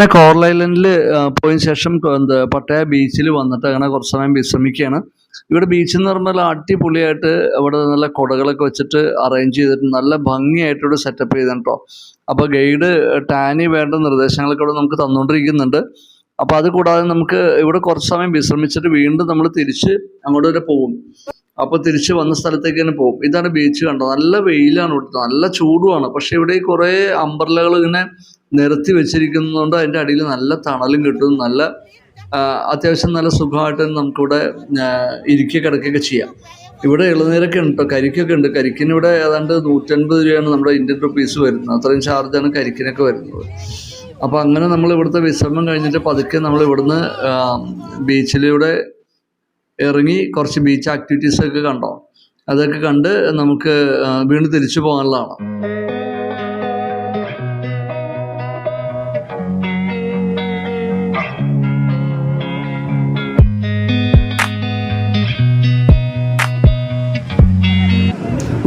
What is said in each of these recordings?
അങ്ങനെ കോറൽ ഐലൻഡിൽ പോയതിന് ശേഷം എന്താ പട്ടയ ബീച്ചിൽ വന്നിട്ട് അങ്ങനെ കുറച്ച് സമയം വിശ്രമിക്കുകയാണ്. ഇവിടെ ബീച്ച് എന്ന് പറഞ്ഞാൽ അടിപൊളിയായിട്ട് അവിടെ നല്ല കുടകളൊക്കെ വെച്ചിട്ട് അറേഞ്ച് ചെയ്തിട്ട് നല്ല ഭംഗിയായിട്ട് ഇവിടെ സെറ്റപ്പ് ചെയ്തിട്ടോ അപ്പോൾ ഗൈഡ് ടാനി വേണ്ട നിർദ്ദേശങ്ങളൊക്കെ ഇവിടെ നമുക്ക് തന്നുകൊണ്ടിരിക്കുന്നുണ്ട് അപ്പോൾ അത് കൂടാതെ നമുക്ക് ഇവിടെ കുറച്ച് സമയം വിശ്രമിച്ചിട്ട് വീണ്ടും നമ്മൾ തിരിച്ച് അങ്ങോട്ട് വരെ പോകും അപ്പോൾ തിരിച്ച് വന്ന സ്ഥലത്തേക്ക് തന്നെ പോകും ഇതാണ് ബീച്ച് കണ്ടത് നല്ല വെയിലാണ് ഇവിടുത്തെ. നല്ല ചൂടുമാണ്. പക്ഷേ ഇവിടെ കുറേ അമ്പർലകൾ ഇങ്ങനെ നിരത്തി വെച്ചിരിക്കുന്നതുകൊണ്ട് അതിന്റെ അടിയിൽ നല്ല തണലും കിട്ടും നല്ല അത്യാവശ്യം നല്ല സുഖമായിട്ട് നമുക്കിവിടെ ഇരിക്കുക കിടക്കുകയൊക്കെ ചെയ്യാം. ഇവിടെ ഇളനീരൊക്കെ ഉണ്ട് കേട്ടോ കരിക്കൊക്കെ ഉണ്ട്. കരിക്കിന് ഇവിടെ ഏതാണ്ട് നൂറ്റൻപത് രൂപയാണ് നമ്മുടെ ഇന്ത്യൻ റുപ്പീസ് വരുന്നത്. അത്രയും ചാർജാണ് കരിക്കിനൊക്കെ വരുന്നത്. അപ്പോൾ അങ്ങനെ നമ്മൾ ഇവിടുത്തെ വിശ്രമം കഴിഞ്ഞിട്ട് പതുക്കെ നമ്മൾ ഇവിടുന്ന് ബീച്ചിലൂടെ ഇറങ്ങി കുറച്ച് ബീച്ച് ആക്ടിവിറ്റീസൊക്കെ കണ്ടോ? അതൊക്കെ കണ്ട് നമുക്ക് വീണ്ടും തിരിച്ചു പോകാനുള്ളതാണ്.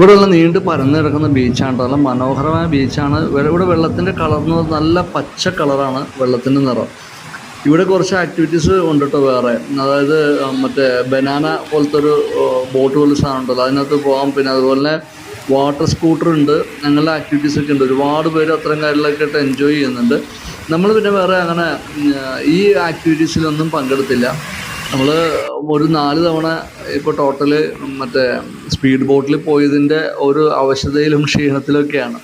ഇവിടെയുള്ള നീണ്ട് പരന്നു കിടക്കുന്ന ബീച്ചാണ്. നല്ല മനോഹരമായ ബീച്ചാണ് ഇവിടെ വെള്ളത്തിന്റെ കളർ എന്ന് പറഞ്ഞാൽ നല്ല പച്ച കളറാണ് വെള്ളത്തിന്റെ നിറം. ഇവിടെ കുറച്ച് ആക്ടിവിറ്റീസ് ഉണ്ട് കേട്ടോ വേറെ. അതായത് മറ്റേ ബനാന പോലത്തെ ഒരു ബോട്ട് പോലെ സാധനം ഉണ്ടല്ലോ. അതിനകത്ത് പോകാം പിന്നെ അതുപോലെ വാട്ടർ സ്കൂട്ടർ ഉണ്ട്. അങ്ങനെ ആക്ടിവിറ്റീസ് ഒക്കെ ഉണ്ട്. ഒരുപാട് പേര് അത്തരം കാര്യങ്ങളൊക്കെ ആയിട്ട് എൻജോയ് ചെയ്യുന്നുണ്ട്. നമ്മൾ പിന്നെ വേറെ അങ്ങനെ ഈ ആക്ടിവിറ്റീസിലൊന്നും പങ്കെടുത്തില്ല. നമ്മൾ ഒരു നാല് തവണ ഇപ്പോൾ ടോട്ടൽ മറ്റേ സ്പീഡ് ബോട്ടിൽ പോയതിന്റെ ഒരു അവശതയിലും ക്ഷീണത്തിലൊക്കെയാണ്.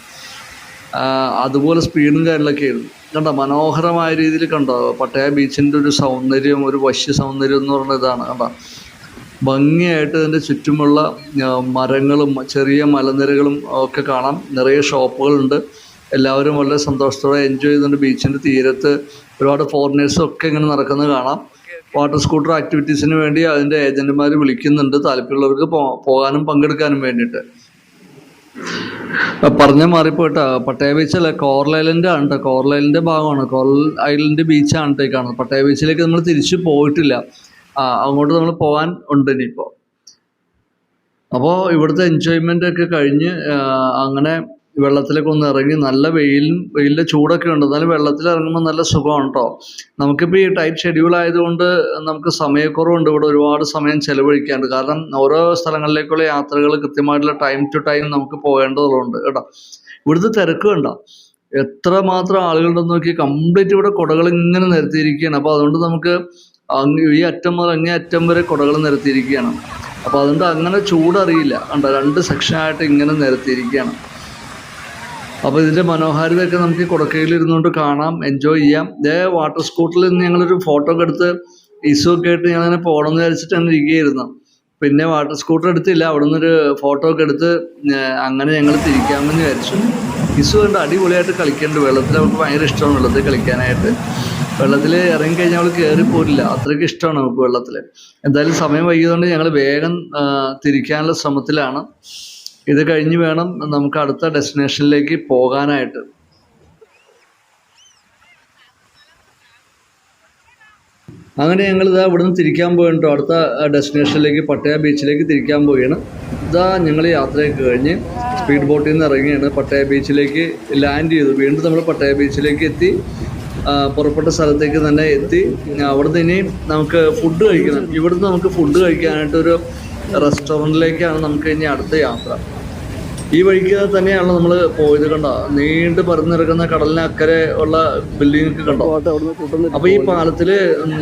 അതുപോലെ സ്പീഡും കാര്യങ്ങളൊക്കെ ആയിരുന്നു. കണ്ടോ? മനോഹരമായ രീതിയിൽ കണ്ടോ? പട്ടയ ബീച്ചിന്റെ ഒരു സൗന്ദര്യം ഒരു വശ്യ സൗന്ദര്യം എന്ന് പറഞ്ഞ ഇതാണ് കണ്ടോ? ഭംഗിയായിട്ട് ഇതിന്റെ ചുറ്റുമുള്ള മരങ്ങളും ചെറിയ മലനിരകളും ഒക്കെ കാണാം. നിറയെ ഷോപ്പുകളുണ്ട്. എല്ലാവരും വളരെ സന്തോഷത്തോടെ എൻജോയ് ചെയ്യുന്നുണ്ട് ബീച്ചിന്റെ തീരത്ത് ഒരുപാട് ഫോറിനേഴ്സും ഒക്കെ ഇങ്ങനെ നടക്കുന്നത് കാണാം. വാട്ടർ സ്കൂട്ടർ ആക്ടിവിറ്റീസിന് വേണ്ടി അതിന്റെ ഏജന്റുമാർ വിളിക്കുന്നുണ്ട്. താല്പര്യമുള്ളവർക്ക് പോകാനും പങ്കെടുക്കാനും വേണ്ടിയിട്ട്. പറഞ്ഞ മാറിപ്പോയിട്ടാ. പട്ടയ ബീച്ചല്ല കോറൽ ഐലൻഡ് ആണ് കേട്ടോ കോറൽ ഐലൻഡിന്റെ ഭാഗമാണ്. കോറൽ ഐലൻഡ് ബീച്ചാണ് കേട്ടോ പട്ടയ ബീച്ചിലേക്ക് നമ്മൾ തിരിച്ചു പോയിട്ടില്ല. അങ്ങോട്ട് നമ്മൾ പോകാൻ ഉണ്ട് ഇനിയിപ്പോൾ അപ്പോൾ ഇവിടുത്തെ എൻജോയ്മെന്റ് ഒക്കെ കഴിഞ്ഞ് അങ്ങനെ വെള്ളത്തിലൊക്കെ ഒന്ന് ഇറങ്ങി നല്ല വെയിലും വെയിലിന്റെ ചൂടൊക്കെ ഉണ്ട്. എന്നാലും വെള്ളത്തിൽ ഇറങ്ങുമ്പോൾ നല്ല സുഖമാണ് കേട്ടോ നമുക്കിപ്പോൾ ഈ ടൈറ്റ് ഷെഡ്യൂൾ ആയതുകൊണ്ട് നമുക്ക് സമയക്കുറവുണ്ട്. ഇവിടെ ഒരുപാട് സമയം ചെലവഴിക്കാണ്ട് കാരണം ഓരോ സ്ഥലങ്ങളിലേക്കുള്ള യാത്രകൾ കൃത്യമായിട്ടുള്ള ടൈം ടു ടൈം നമുക്ക് പോകേണ്ടതുണ്ട് കേട്ടോ. ഇവിടുത്തെ തിരക്ക് കണ്ടോ. എത്ര മാത്രം ആളുകളുണ്ടെന്ന് നോക്കി കംപ്ലീറ്റ് ഇവിടെ കുടകൾ ഇങ്ങനെ നിരത്തിയിരിക്കുകയാണ്. അപ്പോൾ അതുകൊണ്ട് നമുക്ക് ഈ അറ്റം മുതൽ അങ്ങേ അറ്റം വരെ കുടകൾ നിരത്തിയിരിക്കുകയാണ്. അപ്പോൾ അതുകൊണ്ട് അങ്ങനെ ചൂടറിയില്ല. കണ്ടോ? രണ്ട് സെക്ഷനായിട്ട് ഇങ്ങനെ നിരത്തിയിരിക്കുകയാണ്. അപ്പോൾ ഇതിന്റെ മനോഹാരിതയൊക്കെ നമുക്ക് കൊടക്കയിൽ ഇരുന്നുകൊണ്ട് കാണാം എൻജോയ് ചെയ്യാം. ഇതേ വാട്ടർ സ്കൂട്ടറിൽ നിന്ന് ഞങ്ങളൊരു ഫോട്ടോ ഒക്കെ എടുത്ത് ഈസോ ഒക്കെ ആയിട്ട് ഞങ്ങളിങ്ങനെ പോകണം എന്ന് വിചാരിച്ചിട്ട് ഇരിക്കുകയായിരുന്നു. പിന്നെ വാട്ടർ സ്കൂട്ടർ എടുത്തില്ല അവിടെ നിന്നൊരു ഫോട്ടോ ഒക്കെ എടുത്ത് അങ്ങനെ ഞങ്ങൾ തിരിക്കാമെന്ന് വിചാരിച്ചു. ഇസു കണ്ട് അടിപൊളിയായിട്ട് കളിക്കുന്നുണ്ട് വെള്ളത്തിൽ അവൾക്ക് ഭയങ്കര ഇഷ്ടമാണ് വെള്ളത്തിൽ കളിക്കാനായിട്ട്. വെള്ളത്തിൽ ഇറങ്ങിക്കഴിഞ്ഞാൽ അവൾ കയറി പോരില്ല അത്രയ്ക്ക് ഇഷ്ടമാണ് നമുക്ക് വെള്ളത്തിൽ എന്തായാലും സമയം വൈകിയതുകൊണ്ട് ഞങ്ങൾ വേഗം തിരിക്കാനുള്ള ശ്രമത്തിലാണ്. ഇത് കഴിഞ്ഞ് വേണം നമുക്ക് അടുത്ത ഡെസ്റ്റിനേഷനിലേക്ക് പോകാനായിട്ട്. അങ്ങനെ ഞങ്ങൾ ഇതാ ഇവിടുന്ന് തിരിക്കാൻ പോയിട്ടോ അടുത്ത ഡെസ്റ്റിനേഷനിലേക്ക് പട്ടയ ബീച്ചിലേക്ക് തിരിക്കാൻ പോവുകയാണ്. ഇതാ ഞങ്ങൾ യാത്രയൊക്കെ കഴിഞ്ഞ് സ്പീഡ് ബോട്ടിൽ നിന്ന് ഇറങ്ങിയാണ്. പട്ടയ ബീച്ചിലേക്ക് ലാൻഡ് ചെയ്തു. വീണ്ടും നമ്മൾ പട്ടയ ബീച്ചിലേക്ക് എത്തി. പുറപ്പെട്ട സ്ഥലത്തേക്ക് തന്നെ എത്തി. അവിടുന്ന് ഇനി നമുക്ക് ഫുഡ് കഴിക്കണം. ഇവിടുന്ന് നമുക്ക് ഫുഡ് കഴിക്കാനായിട്ടൊരു റെസ്റ്റോറന്റിലേക്കാണ് നമുക്ക് ഇനി അടുത്ത യാത്ര. ഈ വഴിക്ക് തന്നെയാണ് നമ്മൾ പോയത് കണ്ട? നീണ്ട് പറന്നിറങ്ങുന്ന കടലിന് അക്കരെ ഉള്ള ബിൽഡിംഗ് കണ്ടോ? അപ്പൊ ഈ പാലത്തിൽ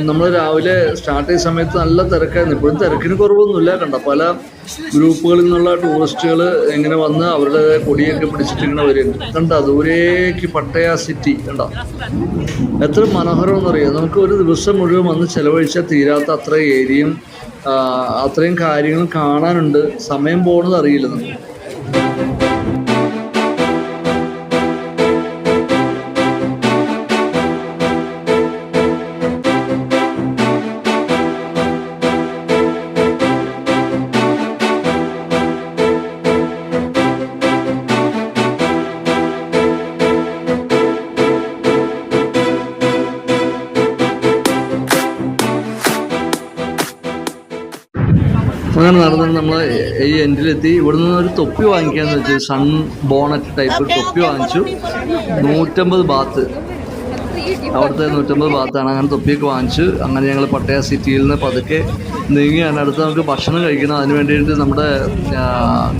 നമ്മൾ രാവിലെ സ്റ്റാർട്ട് ചെയ്ത സമയത്ത് നല്ല തിരക്കായിരുന്നു. ഇപ്പോഴും തിരക്കിന് കുറവൊന്നുമില്ല കണ്ട? പല ഗ്രൂപ്പുകളിൽ നിന്നുള്ള ടൂറിസ്റ്റുകൾ ഇങ്ങനെ വന്ന് അവരുടെ കൊടിയൊക്കെ പിടിച്ചിട്ട് ഇങ്ങനെ വരുന്നുണ്ട് കണ്ട? ദൂരേക്ക് പട്ടയ സിറ്റി കണ്ട? എത്ര മനോഹരമെന്നറിയാം നമുക്ക് ഒരു ദിവസം മുഴുവൻ വന്ന് ചെലവഴിച്ചാൽ തീരാത്ത അത്ര ഏരിയയും അത്രയും കാര്യങ്ങളും കാണാനുണ്ട്. സമയം പോകുന്നത് അറിയില്ല നമുക്ക്. അങ്ങനെ നടന്ന് നമ്മൾ ഈ എൻഡിലെത്തി. ഇവിടെ നിന്ന് ഒരു തൊപ്പി വാങ്ങിക്കാന്ന് വെച്ചു സൺ ബോണറ്റ് ടൈപ്പ് തൊപ്പി വാങ്ങിച്ചു. നൂറ്റമ്പത് ബാത്ത്. അവിടുത്തെ നൂറ്റമ്പത് ഭാഗത്താണ് അങ്ങനെ തൊപ്പിയൊക്കെ വാങ്ങിച്ചു. അങ്ങനെ ഞങ്ങൾ പട്ടയ സിറ്റിയിൽ നിന്ന് പതുക്കെ നീങ്ങിയാണ് അടുത്ത് നമുക്ക് ഭക്ഷണം കഴിക്കണം. അതിന് വേണ്ടിയിട്ട് നമ്മുടെ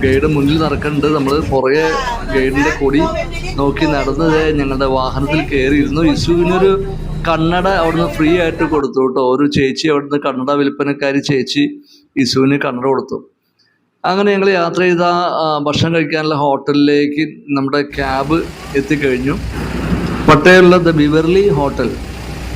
ഗൈഡ് മുന്നിൽ നടക്കുന്നുണ്ട് നമ്മൾ പുറകെ ഗൈഡിന്റെ കൊടി നോക്കി നടന്നത് ഞങ്ങളുടെ വാഹനത്തിൽ കയറിയിരുന്നു ഇസുവിനൊരു കണ്ണട അവിടുന്ന് ഫ്രീ ആയിട്ട് കൊടുത്തു കേട്ടോ. ഒരു ചേച്ചി അവിടുന്ന് കണ്ണട വിൽപ്പനക്കാരി ചേച്ചി ഇസുവിന് കണ്ണട കൊടുത്തു. അങ്ങനെ ഞങ്ങൾ യാത്ര ചെയ്ത ഭക്ഷണം കഴിക്കാനുള്ള ഹോട്ടലിലേക്ക് നമ്മുടെ ക്യാബ് എത്തിക്കഴിഞ്ഞു. പട്ടയുള്ള ദ ബിവർലി ഹോട്ടൽ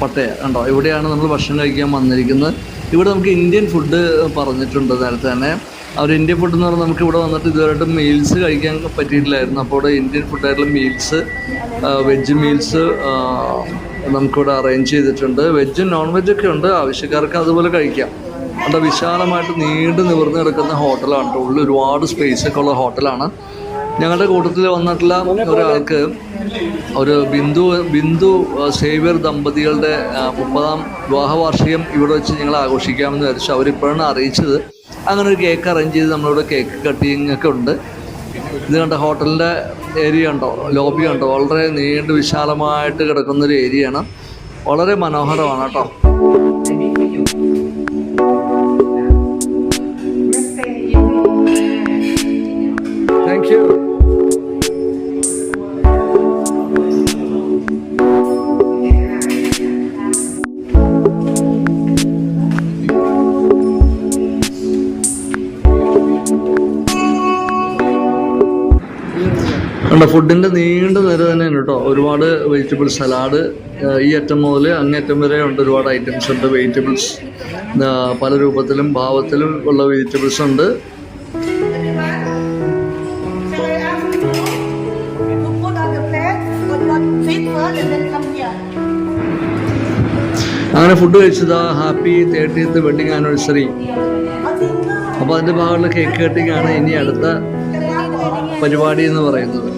പട്ടയ ഉണ്ടോ ഇവിടെയാണ് നമ്മൾ ഭക്ഷണം കഴിക്കാൻ വന്നിരിക്കുന്നത്. ഇവിടെ നമുക്ക് ഇന്ത്യൻ ഫുഡ് പറഞ്ഞിട്ടുണ്ട് നേരത്തെ തന്നെ. അവർ ഇന്ത്യൻ ഫുഡ് എന്ന് പറഞ്ഞാൽ നമുക്ക് ഇവിടെ വന്നിട്ട് ഇതുവരെയായിട്ട് മീൽസ് കഴിക്കാൻ പറ്റിയിട്ടില്ലായിരുന്നു. അപ്പോൾ ഇവിടെ ഇന്ത്യൻ ഫുഡായിട്ടുള്ള മീൽസ് വെജ് മീൽസ് നമുക്കിവിടെ അറേഞ്ച് ചെയ്തിട്ടുണ്ട്. വെജും നോൺ വെജ് ഒക്കെ ഉണ്ട്. ആവശ്യക്കാർക്ക് അതുപോലെ കഴിക്കാം. അവിടെ വിശാലമായിട്ട് നീണ്ടു നിവർന്ന് കിടക്കുന്ന ഹോട്ടലാണ്. ട്ടോ. ഉള്ളിൽ ഒരുപാട് സ്പേസ് ഒക്കെ ഉള്ള ഹോട്ടലാണ്. ഞങ്ങളുടെ കൂട്ടത്തിൽ വന്നിട്ടുള്ള ഒരാൾക്ക് ഒരു ബിന്ദു ബിന്ദു സേവ്യർ ദമ്പതികളുടെ മുപ്പതാം വിവാഹ വാർഷികം ഇവിടെ വെച്ച് ഞങ്ങൾ ആഘോഷിക്കാമെന്ന് വിചാരിച്ചു. അവരിപ്പോഴാണ് അറിയിച്ചത്. അങ്ങനെ ഒരു കേക്ക് അറേഞ്ച് ചെയ്ത് നമ്മളിവിടെ കേക്ക് കട്ടിങ് ഒക്കെ ഉണ്ട്. ഇത് കണ്ട ഹോട്ടലിന്റെ ഏരിയ ഉണ്ടോ ലോബി ഉണ്ടോ? വളരെ നീണ്ട് വിശാലമായിട്ട് കിടക്കുന്നൊരു ഏരിയയാണ് വളരെ മനോഹരമാണ് കേട്ടോ. കണ്ട ഫുഡിന്റെ നീണ്ട നിര തന്നെയാണ് കേട്ടോ. ഒരുപാട് വെജിറ്റബിൾ സലാഡ് ഈ അറ്റം മുതൽ അങ്ങേറ്റം വരെ ഉണ്ട് ഒരുപാട് ഐറ്റംസ് ഉണ്ട്. വെജിറ്റബിൾസ് പല രൂപത്തിലും ഭാവത്തിലും ഉള്ള വെജിറ്റബിൾസ് ഉണ്ട്. അങ്ങനെ ഫുഡ് കഴിച്ചതാ ഹാപ്പി തേർട്ടീത്ത് വെഡിങ് ആനിവേഴ്സറി അപ്പോൾ അതിന്റെ ഭാഗമുള്ള കേക്ക് കട്ടിങ്ങാണ് ഇനി അടുത്ത പരിപാടി എന്ന് പറയുന്നത്.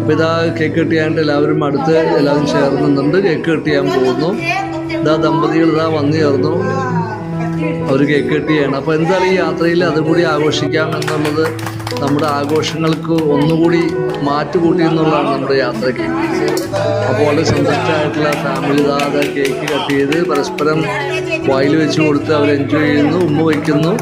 അപ്പോൾ ഇതാ കേക്ക് കട്ടിയാണ്ട് എല്ലാവരും അടുത്ത് എല്ലാവരും ചേർന്നുണ്ട് കേക്ക് കെട്ടിയാൻ പോകുന്നു. ഇതാ ദമ്പതികൾ ഇതാ വന്നു ചേർന്നു. അവർ കേക്ക് കെട്ടിയാണ്. അപ്പോൾ എന്തായാലും ഈ യാത്രയിൽ അതും കൂടി ആഘോഷിക്കാം എന്നുള്ളത് നമ്മുടെ ആഘോഷങ്ങൾക്ക് ഒന്നുകൂടി മാറ്റുകൂട്ടി എന്നുള്ളതാണ് നമ്മുടെ യാത്രയ്ക്ക്. അപ്പോൾ വളരെ സന്തുഷ്ടമായിട്ടുള്ള ഫാമിലി അതാ കേക്ക് കട്ട് ചെയ്ത് പരസ്പരം വായിൽ വെച്ച് കൊടുത്ത് അവർ എൻജോയ് ചെയ്യുന്നു ഉമ്മ വയ്ക്കുന്നു.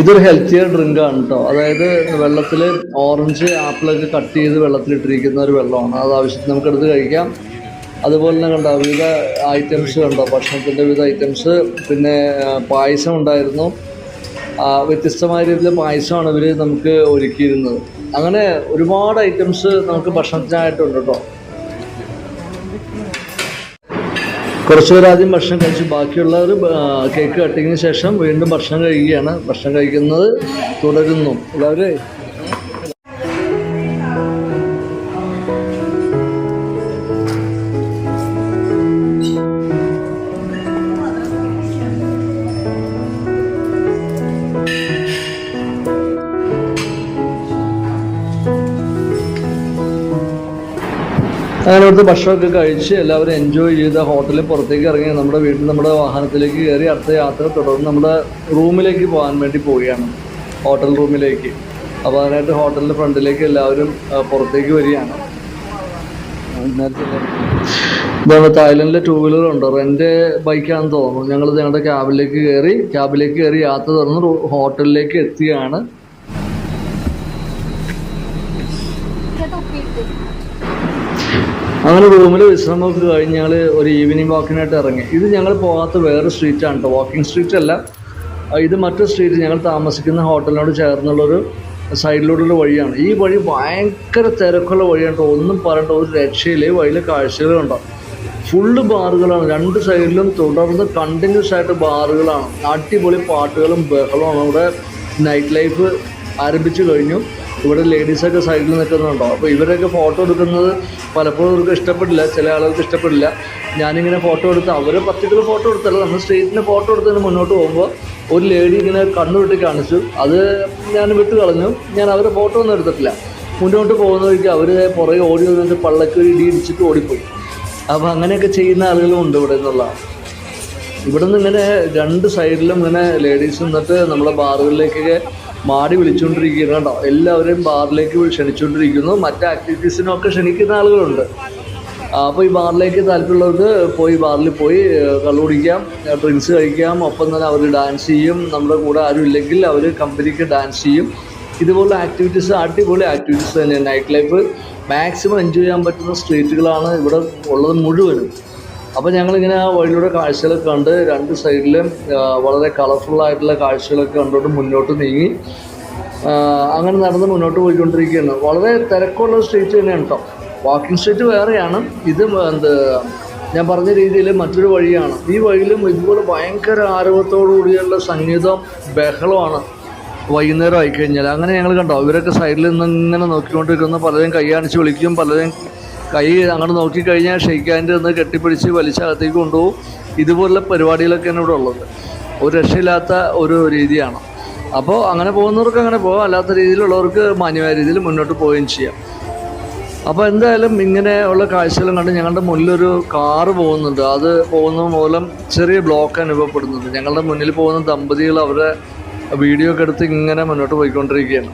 ഇതൊരു ഹെൽത്തിയർ ഡ്രിങ്ക് ആണ് കേട്ടോ അതായത് വെള്ളത്തിൽ ഓറഞ്ച് ആപ്പിളൊക്കെ കട്ട് ചെയ്ത് വെള്ളത്തിലിട്ടിരിക്കുന്ന ഒരു വെള്ളമാണ്. അത് ആവശ്യത്തിന് നമുക്കെടുത്ത് കഴിക്കാം. അതുപോലെ തന്നെ കണ്ടോ വിവിധ ഐറ്റംസ് കണ്ടോ ഭക്ഷണത്തിന്റെ വിവിധ ഐറ്റംസ് പിന്നെ പായസം ഉണ്ടായിരുന്നു. വ്യത്യസ്തമായ രീതിയിൽ പായസമാണ് ഇവർ നമുക്ക് ഒരുക്കിയിരുന്നത്. അങ്ങനെ ഒരുപാട് ഐറ്റംസ് നമുക്ക് ഭക്ഷണത്തിനായിട്ടുണ്ട് കേട്ടോ കുറച്ച് പേർ ആദ്യം ഭക്ഷണം കഴിച്ചു. ബാക്കിയുള്ളവർ കേക്ക് കട്ടിങ്ങിന് ശേഷം വീണ്ടും ഭക്ഷണം കഴിക്കുകയാണ് ഭക്ഷണം കഴിക്കുന്നത് തുടരുന്നു. എല്ലാവരും ഇവിടുത്തെ ഭക്ഷണമൊക്കെ കഴിച്ച് എല്ലാവരും എൻജോയ് ചെയ്ത് ഹോട്ടലിൽ പുറത്തേക്ക് ഇറങ്ങി നമ്മുടെ വീട്ടിൽ നമ്മുടെ വാഹനത്തിലേക്ക് കയറി അടുത്ത യാത്ര തുടർന്ന് നമ്മുടെ റൂമിലേക്ക് പോകാൻ വേണ്ടി പോവുകയാണ്. ഹോട്ടൽ റൂമിലേക്ക്. അപ്പോൾ അതിനായിട്ട് ഹോട്ടലിന്റെ ഫ്രണ്ടിലേക്ക് എല്ലാവരും പുറത്തേക്ക് വരികയാണ്. ഇതാണ് തായ്ലൻഡിലെ ടൂ വീലർ ഉണ്ട്. റെന്റ് ബൈക്കാണെന്ന് തോന്നുന്നു. ഞങ്ങൾ ഞങ്ങളുടെ ക്യാബിലേക്ക് കയറി ക്യാബിലേക്ക് കയറി യാത്ര തുടർന്ന് ഹോട്ടലിലേക്ക് എത്തിയാണ്. അങ്ങനെ റൂമിൽ വിശ്രമമൊക്കെ കഴിഞ്ഞ് ഞങ്ങൾ ഒരു ഈവനിങ് വാക്കിനായിട്ട് ഇറങ്ങി. ഇത് ഞങ്ങൾ പോകാത്ത വേറെ സ്ട്രീറ്റാണ് കേട്ടോ വാക്കിംഗ് സ്ട്രീറ്റ് അല്ല. ഇത് മറ്റു സ്ട്രീറ്റ് ഞങ്ങൾ താമസിക്കുന്ന ഹോട്ടലിനോട് ചേർന്നുള്ളൊരു സൈഡിലൂടെയുള്ള വഴിയാണ്. ഈ വഴി ഭയങ്കര തിരക്കുള്ള വഴിയാണ് കേട്ടോ ഒന്നും പറയണ്ട ഒരു രക്ഷയില്ലേ. വഴിയിലെ കാഴ്ചകളുണ്ടോ ഫുള്ള് ബാറുകളാണ്. രണ്ട് സൈഡിലും തുടർന്ന് കണ്ടിന്യൂസ് ആയിട്ട് ബാറുകളാണ്. അടിപൊളി പാട്ടുകളും ബഹളമാണ് ഇവിടെ നൈറ്റ് ലൈഫ് ആരംഭിച്ചു കഴിഞ്ഞു. ഇവിടെ ലേഡീസൊക്കെ സൈഡിൽ നിൽക്കുന്നുണ്ടോ? അപ്പോൾ ഇവരൊക്കെ ഫോട്ടോ എടുക്കുന്നത് പലപ്പോഴും അവർക്ക് ഇഷ്ടപ്പെടില്ല ചില ആളുകൾക്ക് ഇഷ്ടപ്പെടില്ല. ഞാനിങ്ങനെ ഫോട്ടോ എടുത്ത് അവർ പർട്ടിക്കുലർ ഫോട്ടോ എടുത്തല്ല നമ്മൾ സ്ട്രീറ്റിന് ഫോട്ടോ എടുത്തതിന് മുന്നോട്ട് പോകുമ്പോൾ ഒരു ലേഡി ഇങ്ങനെ കണ്ണു വെട്ടി കാണിച്ചു. അത് ഞാൻ വിട്ട് കളഞ്ഞു. ഞാൻ അവരെ ഫോട്ടോ ഒന്നും എടുത്തിട്ടില്ല. മുന്നോട്ട് പോകുന്ന വഴിക്ക് അവർ പുറകെ ഓടി വന്നിട്ട് പള്ളക്ക് ഇടി ഇടിച്ചിട്ട് ഓടിപ്പോയി. അപ്പോൾ അങ്ങനെയൊക്കെ ചെയ്യുന്ന ആളുകളും ഉണ്ട് ഇവിടെ നിന്നുള്ള ഇവിടെ നിന്ന് ഇങ്ങനെ രണ്ട് സൈഡിലും ഇങ്ങനെ ലേഡീസ് നിന്നിട്ട് നമ്മളെ ബാറുകളിലേക്കൊക്കെ മാടി വിളിച്ചുകൊണ്ടിരിക്കുന്നു കേട്ടോ. എല്ലാവരെയും ബാറിലേക്ക് ക്ഷണിച്ചുകൊണ്ടിരിക്കുന്നു. മറ്റ് ആക്ടിവിറ്റീസിനൊക്കെ ക്ഷണിക്കുന്ന ആളുകളുണ്ട്. അപ്പോൾ ഈ ബാറിലേക്ക് താല്പര്യമുള്ളവർക്ക് പോയി ബാറിൽ പോയി ഏഹ്, കള്ളു കുടിക്കാം ഡ്രിങ്ക്സ് കഴിക്കാം ഒപ്പം തന്നെ അവർ ഡാൻസ് ചെയ്യും. നമ്മുടെ കൂടെ ആരും ഇല്ലെങ്കിൽ അവർ കമ്പനിക്ക് ഡാൻസ് ചെയ്യും. ഇതുപോലുള്ള ആക്ടിവിറ്റീസ് അടിപൊളി ആക്ടിവിറ്റീസ് തന്നെയാണ്. നൈറ്റ് ലൈഫ് മാക്സിമം എൻജോയ് ചെയ്യാൻ പറ്റുന്ന സ്ട്രീറ്റുകളാണ് ഇവിടെ ഉള്ളത് മുഴുവനും. അപ്പോൾ ഞങ്ങളിങ്ങനെ ആ വഴിയിലൂടെ കാഴ്ചകളൊക്കെ കണ്ട് രണ്ട് സൈഡിലും വളരെ കളർഫുൾ ആയിട്ടുള്ള കാഴ്ചകളൊക്കെ കണ്ടുകൊണ്ട് മുന്നോട്ട് നീങ്ങി. അങ്ങനെ നടന്ന് മുന്നോട്ട് പോയിക്കൊണ്ടിരിക്കുകയാണ്. വളരെ തിരക്കുള്ള സ്ട്രീറ്റ് തന്നെയാണ് കേട്ടോ വാക്കിംഗ് സ്ട്രീറ്റ് വേറെയാണ്. ഇത് എന്ത് ഞാൻ പറഞ്ഞ രീതിയിൽ മറ്റൊരു വഴിയാണ്. ഈ വഴിയിലും ഇതുപോലെ ഭയങ്കര ആരവത്തോടു കൂടിയുള്ള സംഗീതം ബഹളമാണ്. വൈകുന്നേരം ആയിക്കഴിഞ്ഞാൽ അങ്ങനെ ഞങ്ങൾ കണ്ടോ ഇവരൊക്കെ സൈഡിൽ നിന്ന് ഇങ്ങനെ നോക്കിക്കൊണ്ടിരിക്കുന്ന. പലരും കൈ കാണിച്ച് വിളിക്കും പലരും കൈ അങ്ങോട്ട് നോക്കിക്കഴിഞ്ഞാൽ ഷെയ്ക്ക് ഹാൻഡ് നിന്ന് കെട്ടിപ്പിടിച്ച് വലിച്ചകത്തേക്ക് കൊണ്ടുപോകും. ഇതുപോലുള്ള പരിപാടികളൊക്കെയാണ് ഇവിടെ ഉള്ളത്. ഒരു രക്ഷയില്ലാത്ത ഒരു രീതിയാണ്. അപ്പോൾ അങ്ങനെ പോകുന്നവർക്ക് അങ്ങനെ പോകാം. അല്ലാത്ത രീതിയിലുള്ളവർക്ക് മാന്യമായ രീതിയിൽ മുന്നോട്ട് പോവുകയും ചെയ്യാം. അപ്പോൾ എന്തായാലും ഇങ്ങനെയുള്ള കാഴ്ചകളും കണ്ട് ഞങ്ങളുടെ മുന്നിലൊരു കാറ് പോകുന്നുണ്ട്. അത് പോകുന്ന മൂലം ചെറിയ ബ്ലോക്ക് അനുഭവപ്പെടുന്നുണ്ട്. ഞങ്ങളുടെ മുന്നിൽ പോകുന്ന ദമ്പതികൾ അവരുടെ വീഡിയോ ഒക്കെ എടുത്ത് ഇങ്ങനെ മുന്നോട്ട് പോയിക്കൊണ്ടിരിക്കുകയാണ്.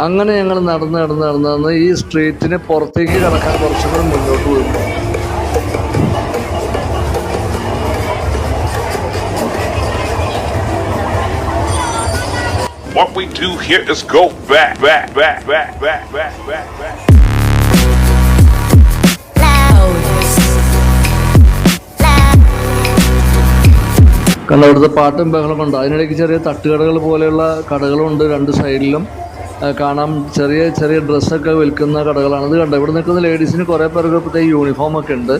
അങ്ങനെ ഞങ്ങൾ നടന്ന് നടന്ന് നടന്ന് നടന്ന് ഈ സ്ട്രീറ്റിന് പുറത്തേക്ക് കടക്കാൻ കുറച്ചും കൂടെ മുന്നോട്ട് പോയി. What we do here is go back, back, back, back, back, back, back, back. കാരണം അവിടുത്തെ പാട്ടും ബഹളമുണ്ട് അതിനിടയ്ക്ക് ചെറിയ തട്ടുകടകൾ പോലെയുള്ള കടകളുണ്ട് രണ്ട് സൈഡിലും കാണാം. ചെറിയ ചെറിയ ഡ്രസ്സൊക്കെ വിൽക്കുന്ന കടകളാണ്. ഇത് കണ്ടോ? ഇവിടെ നിൽക്കുന്ന ലേഡീസിന് കുറേ പേർക്ക് പ്രത്യേക യൂണിഫോം ഒക്കെ ഉണ്ട്.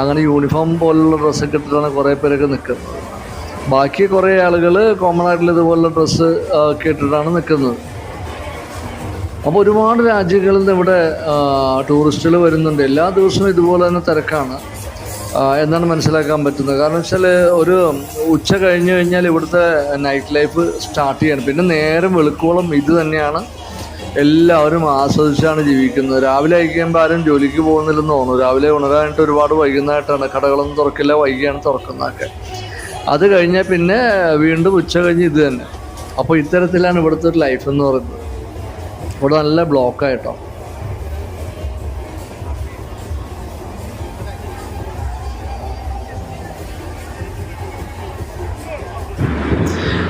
അങ്ങനെ യൂണിഫോം പോലുള്ള ഡ്രസ്സൊക്കെ ഇട്ടിട്ടാണ് കുറേ പേരൊക്കെ നിൽക്കുന്നത്. ബാക്കി കുറേ ആളുകൾ കോമൺ ആയിട്ടുള്ള ഇതുപോലുള്ള ഡ്രസ്സ് ഒക്കെ ഇട്ടിട്ടാണ് നിൽക്കുന്നത്. അപ്പോൾ ഒരുപാട് രാജ്യങ്ങളിൽ നിന്ന് ഇവിടെ ടൂറിസ്റ്റുകൾ വരുന്നുണ്ട്. എല്ലാ ദിവസവും ഇതുപോലെ തന്നെ തിരക്കാണ്. എന്നാണ് മനസ്സിലാക്കാൻ പറ്റുന്നത്. കാരണം വെച്ചാൽ ഒരു ഉച്ച കഴിഞ്ഞു കഴിഞ്ഞാൽ ഇവിടുത്തെ നൈറ്റ് ലൈഫ് സ്റ്റാർട്ട് ചെയ്യണം. പിന്നെ നേരം വെളുക്കോളം ഇത് തന്നെയാണ് എല്ലാവരും ആസ്വദിച്ചാണ് ജീവിക്കുന്നത്. രാവിലെ ആയിക്കുമ്പോൾ ആരും ജോലിക്ക് പോകുന്നില്ലെന്ന് തോന്നുന്നു. രാവിലെ ഉണരാനായിട്ട് ഒരുപാട് വൈകുന്നതായിട്ടാണ് കടകളൊന്നും തുറക്കില്ല വൈകിയാണ് തുറക്കുന്നതൊക്കെ. അത് കഴിഞ്ഞാൽ പിന്നെ വീണ്ടും ഉച്ച കഴിഞ്ഞ് ഇത് തന്നെ. അപ്പോൾ ഇത്തരത്തിലാണ് ഇവിടുത്തെ ഒരു ലൈഫ് എന്ന് പറയുന്നത്. ഇവിടെ നല്ല ബ്ലോക്കായിട്ടോ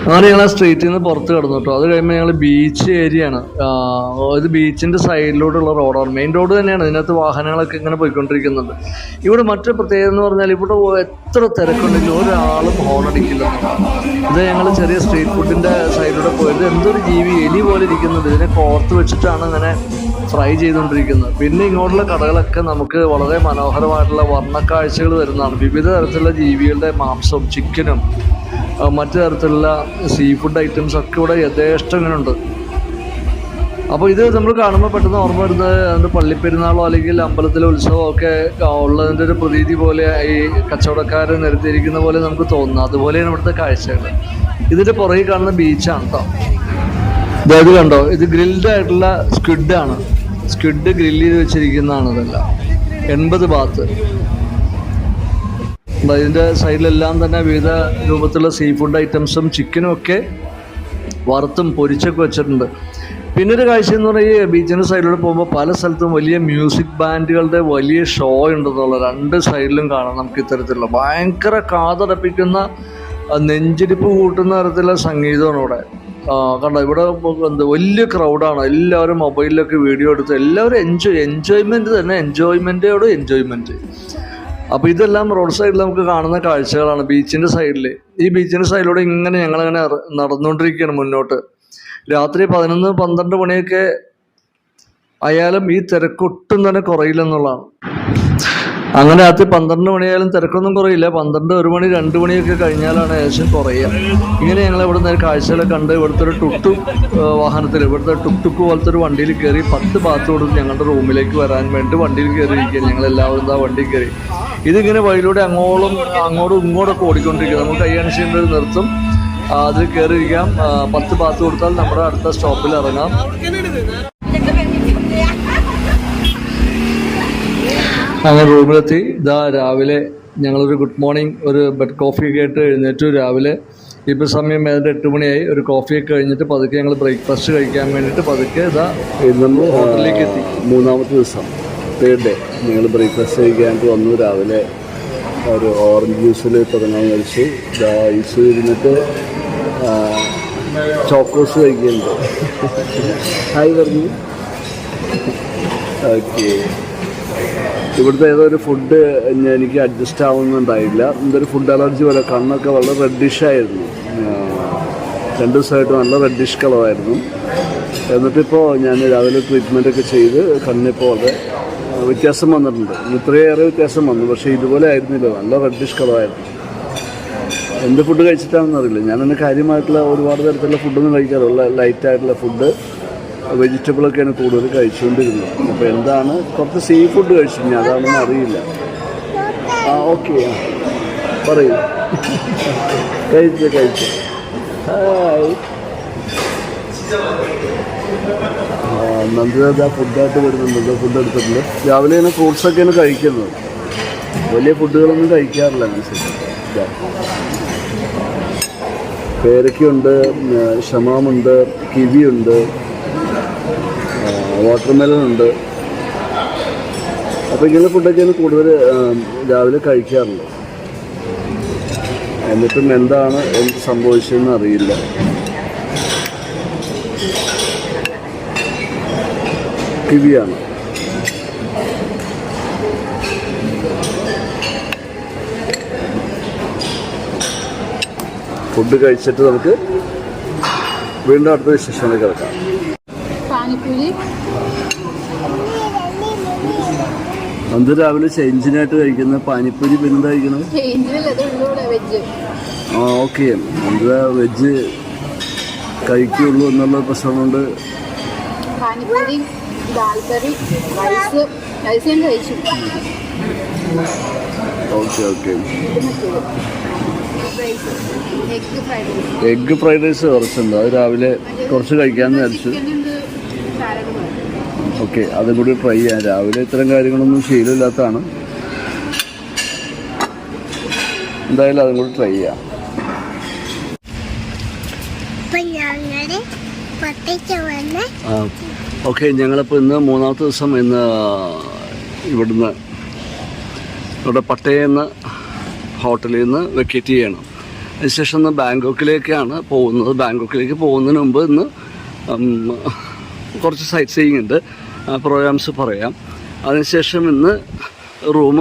അങ്ങനെ ഞങ്ങൾ ആ സ്ട്രീറ്റിൽ നിന്ന് പുറത്ത് കിടന്നു കേട്ടോ. അത് കഴിയുമ്പോൾ ഞങ്ങൾ ബീച്ച് ഏരിയ ആണ്. ഇത് ബീച്ചിന്റെ സൈഡിലൂടെയുള്ള റോഡാണ് മെയിൻ റോഡ് തന്നെയാണ്. ഇതിനകത്ത് വാഹനങ്ങളൊക്കെ ഇങ്ങനെ പോയിക്കൊണ്ടിരിക്കുന്നുണ്ട്. ഇവിടെ മറ്റൊരു പ്രത്യേകത എന്ന് പറഞ്ഞാൽ ഇവിടെ എത്ര തിരക്കുണ്ടെങ്കിലും ഒരാളും ഹോൺ അടിക്കില്ല. ഇത് ഞങ്ങൾ ചെറിയ സ്ട്രീറ്റ് ഫുഡിന്റെ സൈഡിലൂടെ പോയത്. എന്തൊരു ജീവി എലി പോലെ ഇരിക്കുന്നത്. ഇതിനെ കോർത്ത് വെച്ചിട്ടാണ് ഇങ്ങനെ ഫ്രൈ ചെയ്തുകൊണ്ടിരിക്കുന്നത് പിന്നെ ഇങ്ങോട്ടുള്ള കടകളൊക്കെ നമുക്ക് വളരെ മനോഹരമായിട്ടുള്ള വർണക്കാഴ്ചകൾ തരുന്നതാണ്. വിവിധ തരത്തിലുള്ള ജീവികളുടെ മാംസവും ചിക്കനും മറ്റു തരത്തിലുള്ള സീ ഫുഡ് ഐറ്റംസ് ഒക്കെ ഇവിടെ യഥേഷ്ടം ഇങ്ങനെ ഉണ്ട് അപ്പോൾ ഇത് നമ്മൾ കാണുമ്പോൾ പെട്ടെന്ന് ഓർമ്മ വരുന്നത് അതിന്റെ പള്ളിപ്പെരുന്നാളോ അല്ലെങ്കിൽ അമ്പലത്തിലെ ഉത്സവമോ ഒക്കെ ഉള്ളതിന്റെ ഒരു പ്രതീതി പോലെ ഈ കച്ചവടക്കാർ നിരത്തിയിരിക്കുന്ന പോലെ നമുക്ക് തോന്നുന്നു. അതുപോലെയാണ് ഇവിടുത്തെ കാഴ്ചകൾ ഇതിന്റെ പുറകിൽ കാണുന്ന ബീച്ചാണ് കേട്ടോ ഇതായത് കണ്ടോ? ഇത് ഗ്രിൽഡ് ആയിട്ടുള്ള സ്ക്വിഡാണ് സ്ക്വിഡ് ഗ്രില്ല് ചെയ്ത് വെച്ചിരിക്കുന്നതാണ് ഇതെല്ലാം എൺപത് ബാത്ത് ഇതിന്റെ സൈഡിലെല്ലാം തന്നെ വിവിധ രൂപത്തിലുള്ള സീ ഫുഡ് ഐറ്റംസും ചിക്കനും ഒക്കെ വറുത്തും പൊരിച്ചൊക്കെ വെച്ചിട്ടുണ്ട്. പിന്നെ ഒരു കാഴ്ച എന്ന് പറഞ്ഞാൽ ഈ ബീച്ചിന്റെ സൈഡിലൂടെ പോകുമ്പോൾ പല സ്ഥലത്തും വലിയ മ്യൂസിക് ബാൻഡുകളുടെ വലിയ ഷോ ഉണ്ടെന്നുള്ള രണ്ട് സൈഡിലും കാണാം നമുക്ക് ഇത്തരത്തിലുള്ള. ഭയങ്കര കാതടപ്പിക്കുന്ന നെഞ്ചിരിപ്പ് കൂട്ടുന്ന തരത്തിലുള്ള സംഗീതമാണ് ഇവിടെ. കണ്ടോ ഇവിടെ എന്ത് വലിയ ക്രൗഡാണ് എല്ലാവരും മൊബൈലിലൊക്കെ വീഡിയോ എടുത്ത് എല്ലാവരും എൻജോയ് എൻജോയ്മെന്റ് തന്നെ എൻജോയ്മെന്റോട് എൻജോയ്മെന്റ് അപ്പോൾ ഇതെല്ലാം റോഡ് സൈഡിൽ നമുക്ക് കാണുന്ന കാഴ്ചകളാണ്. ബീച്ചിന്റെ സൈഡിൽ ഈ ബീച്ചിന്റെ സൈഡിലൂടെ ഇങ്ങനെ ഞങ്ങൾ ഇങ്ങനെ നടന്നുകൊണ്ടിരിക്കുകയാണ് മുന്നോട്ട്. രാത്രി പതിനൊന്ന് പന്ത്രണ്ട് മണിയൊക്കെ ആയാലും ഈ തിരക്കൊട്ടും തന്നെ കുറയില്ലെന്നുള്ളതാണ് അങ്ങനെ രാത്രി പന്ത്രണ്ട് മണിയായാലും തിരക്കൊന്നും കുറയില്ല. പന്ത്രണ്ട് ഒരു മണി രണ്ട് മണിയൊക്കെ കഴിഞ്ഞാലാണ് ഏകദേശം കുറയുക. ഇങ്ങനെ ഞങ്ങൾ ഇവിടെ നിന്ന് കാഴ്ചകളെ കണ്ട് ഇവിടുത്തെ ഒരു ടുക്ടു വാഹനത്തിൽ ഇവിടുത്തെ ടുക്ടുക്ക് പോലത്തെ ഒരു വണ്ടിയിൽ കയറി പത്ത് ബാത്ത് കൊടുത്ത് ഞങ്ങളുടെ റൂമിലേക്ക് വരാൻ വേണ്ടി വണ്ടിയിൽ കയറിയിരിക്കുക ഞങ്ങൾ എല്ലാവരും ആ വണ്ടിയിൽ കയറി. ഇതിങ്ങനെ വഴിയിലൂടെ അങ്ങോളം അങ്ങോട്ടും ഇങ്ങോട്ടൊക്കെ ഓടിക്കൊണ്ടിരിക്കുക നമുക്ക് കൈകാണിച്ചേണ്ട ഒരു നിർത്തും. അതിൽ കയറിയിരിക്കാം. പത്ത് പാത്ത് കൊടുത്താൽ നമ്മുടെ അടുത്ത സ്റ്റോപ്പിൽ ഇറങ്ങാം. അങ്ങനെ റൂമിലെത്തി. ഇതാ രാവിലെ ഞങ്ങളൊരു ഗുഡ് മോർണിംഗ് ഒരു ബെഡ് കോഫിയൊക്കെ ആയിട്ട് എഴുന്നേറ്റ് രാവിലെ. ഇപ്പോൾ സമയം ഏതാണ്ട് എട്ട് മണിയായി. ഒരു കോഫിയൊക്കെ കഴിഞ്ഞിട്ട് പതുക്കെ ഞങ്ങൾ ബ്രേക്ക്ഫാസ്റ്റ് കഴിക്കാൻ വേണ്ടിയിട്ട് പതുക്കെ ഇതാ നമ്മൾ ഹോട്ടലിലേക്ക് എത്തി. മൂന്നാമത്തെ ദിവസം. തേർഡ് ഡേ ഞങ്ങൾ ബ്രേക്ക്ഫാസ്റ്റ് കഴിക്കാനായിട്ട് വന്നു. രാവിലെ ഒരു ഓറഞ്ച് ജ്യൂസിൽ തുടങ്ങാൻ കഴിച്ചു. ഐസ് ഇരുന്നിട്ട് ചോക്കോസ് കഴിക്കുന്നുണ്ട്. ഹായ് പറഞ്ഞു ഓക്കെ ഇവിടുത്തെ ഏതോ ഒരു ഫുഡ് എനിക്ക് അഡ്ജസ്റ്റ് ആവുന്നുണ്ടായില്ല. എന്തൊരു ഫുഡ് അലർജി പോലെ കണ്ണൊക്കെ വളരെ റെഡിഷ് ആയിരുന്നു. ആ, രണ്ട് ദിവസമായിട്ട് നല്ല റെഡിഷ് കളറായിരുന്നു എന്നിട്ടിപ്പോൾ ഞാൻ രാവിലെ ട്രീറ്റ്മെന്റ് ഒക്കെ ചെയ്ത് കണ്ണിപ്പോൾ വളരെ വ്യത്യാസം വന്നിട്ടുണ്ട്. ഇത്രയേറെ വ്യത്യാസം വന്നു. പക്ഷേ ഇതുപോലെ ആയിരുന്നില്ല. നല്ല റെഡിഷ് കളറായിരുന്നു എന്ത് ഫുഡ് കഴിച്ചിട്ടാണെന്ന് അറിയില്ല. ഞാൻ കാര്യമായിട്ടുള്ള ഒരുപാട് തരത്തിലുള്ള ഫുഡൊന്നും കഴിക്കാറുള്ള ലൈറ്റായിട്ടുള്ള ഫുഡ് വെജിറ്റബിളൊക്കെയാണ് കൂടുതൽ കഴിച്ചുകൊണ്ടിരുന്നത്. അപ്പോൾ എന്താണ്? കുറച്ച് സീ ഫുഡ് കഴിച്ചു. ഞാൻ അതാണെന്ന് അറിയില്ല. ആ ഓക്കെ പറയൂ. കഴിച്ചു കഴിച്ചു. ഹായ് നന്ദിത ഫുഡായിട്ട് വരുന്നുണ്ട്. ഫുഡ് എടുത്തിട്ടുണ്ട്. രാവിലെ തന്നെ ഫ്രൂട്ട്സൊക്കെയാണ് കഴിക്കുന്നത്. വലിയ ഫുഡുകളൊന്നും കഴിക്കാറില്ല പേരക്കുണ്ട് ഷമാമുണ്ട് കിവിയുണ്ട് വാട്ടർമെലൺ ഉണ്ട്. അപ്പോൾ ഇങ്ങനെ ഫുഡൊക്കെയാണ് കൂടുതൽ രാവിലെ കഴിക്കാറുള്ളത്. എന്നിട്ടും എന്താണ് എന്ത് സംഭവിച്ചതെന്ന് അറിയില്ല. കിവിയാണ് ഫുഡ് കഴിച്ചിട്ട് നമുക്ക് വീണ്ടും അടുത്ത വിശേഷങ്ങളിലേക്ക് കിടക്കാം. അന്ന് രാവിലെ ചേഞ്ചിനായിട്ട് കഴിക്കുന്ന പാനിപ്പൂരി പിന്നെന്താ കഴിക്കണം ആ ഓക്കെ. എന്താ വെജ് കഴിക്കുള്ളൂ എന്നുള്ള പ്രശ്നം കൊണ്ട് panipuri dal curry rice rice ഞാൻ കഴിച്ചു okay okay egg egg fried rice കുറച്ചുണ്ട്. അത് രാവിലെ കുറച്ച് കഴിക്കാമെന്ന് വിചാരിച്ചു. ഓക്കെ അതും കൂടി ട്രൈ ചെയ്യാം. രാവിലെ ഇത്തരം കാര്യങ്ങളൊന്നും ശീലമില്ലാത്തതാണ്. എന്തായാലും അതും കൂടി ട്രൈ ചെയ്യാം. അപ്പൊ വന്ന് ഓക്കെ ഞങ്ങളിപ്പോൾ ഇന്ന് മൂന്നാമത്തെ ദിവസം ഇന്ന് ഇവിടുന്ന് ഇവിടെ പട്ടയെന്ന് ഹോട്ടലിൽ നിന്ന് വെക്കേറ്റ് ചെയ്യണം. അതിനുശേഷം ഇന്ന് ബാങ്കോക്കിലേക്കാണ് പോകുന്നത്. ബാങ്കോക്കിലേക്ക് പോകുന്നതിന് മുമ്പ് ഇന്ന് കുറച്ച് സൈറ്റ് സീയിങ് ഉണ്ട്. പ്രോഗ്രാംസ് പറയാം. അതിനുശേഷം ഇന്ന് റൂം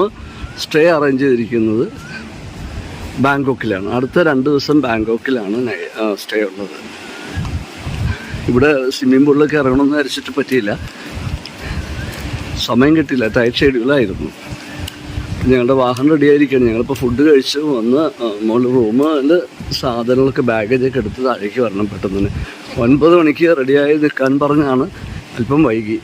സ്റ്റേ അറേഞ്ച് ചെയ്തിരിക്കുന്നത് ബാങ്കോക്കിലാണ്. അടുത്ത രണ്ട് ദിവസം ബാങ്കോക്കിലാണ് സ്റ്റേ ഉള്ളത്. ഇവിടെ സ്വിമ്മിംഗ് പൂളിലൊക്കെ ഇറങ്ങണമെന്ന് വിചാരിച്ചിട്ട് പറ്റിയില്ല. സമയം കിട്ടിയില്ല. ടൈറ്റ് ഷെഡ്യൂളായിരുന്നു ഞങ്ങളുടെ വാഹനം റെഡി ആയിരിക്കുകയാണ്. ഞങ്ങളിപ്പോൾ ഫുഡ് കഴിച്ച് വന്ന് മോളുടെ റൂമിൽ സാധനങ്ങളൊക്കെ ബാഗേജൊക്കെ എടുത്ത് താഴേക്ക് വരണം പെട്ടെന്ന് ഒൻപത് മണിക്ക് റെഡിയായി നിൽക്കാൻ പറഞ്ഞാണ്. അല്പം വൈകി.